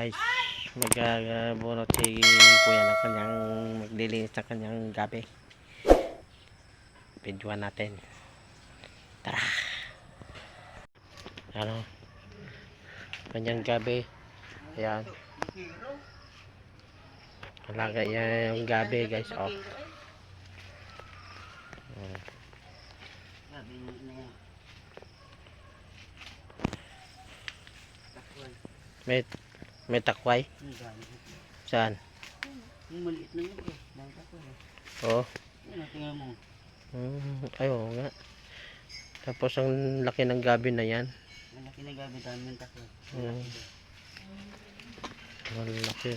guys. Magbunot si kuya ng kanyang maglilinis ng kanyang gabi. Videoan natin. Tara. Ano? Kanyang gabi. Ayan. Alaga yan yung gabi guys. Oh. Oh. Na may takway Ang saan Yung maliit na yun. eh. Dami takwal. eh. oh Yan, tingnan mo. Hmm, ay oo nga. Tapos ang laki ng gabi na yan. Malaki na gabi dami ng takwal. Mm. Malaki.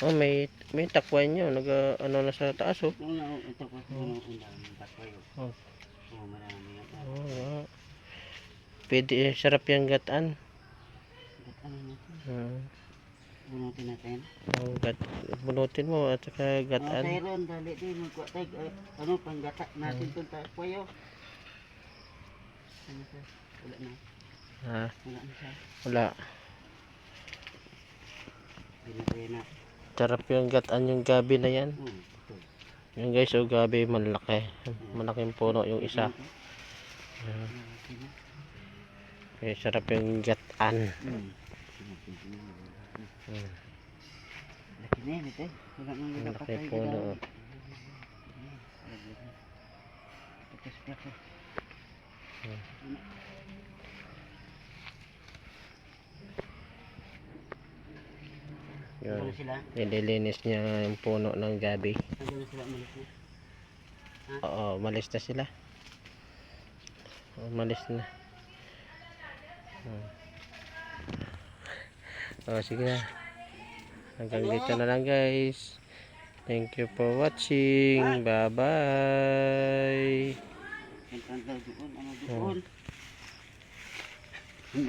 Oh, may may takway niyo. Nag ano na sa taas oh. Yung na, ito yung ang dami ng takwal. Oh. Oo, marami nga. Oo nga. Pwede eh, sarap yung gataan. Ba't ano natin? Hmm. Bunutin natin. Oh, gat bunutin mo at saka gataan. sayron, dali din. Magkuha tayo. eh, Ano, panggata natin itong takwal. oh. Ano siya? Wala na. Ha, Wala na siya. wala. Binatay na. Sarap yung gataan yung gabi na yan. Hmm. Yung guys, oh gabi malaki. Malaking puno yung isa. Hmm. Malaki na. Okay, sarap yung gataan. Hmm. Hmm. Laki na yan ito. Wala nang Ang wala pa laki puno. Tapos pa ko. Yun. Nililinis niya yung puno ng gabi. Ano na sila umalis na? Oo, malis na sila. Umalis na. Hmm. Oh, sige na. Hanggang dito na lang guys. Thank you for watching. Bye-bye. Ang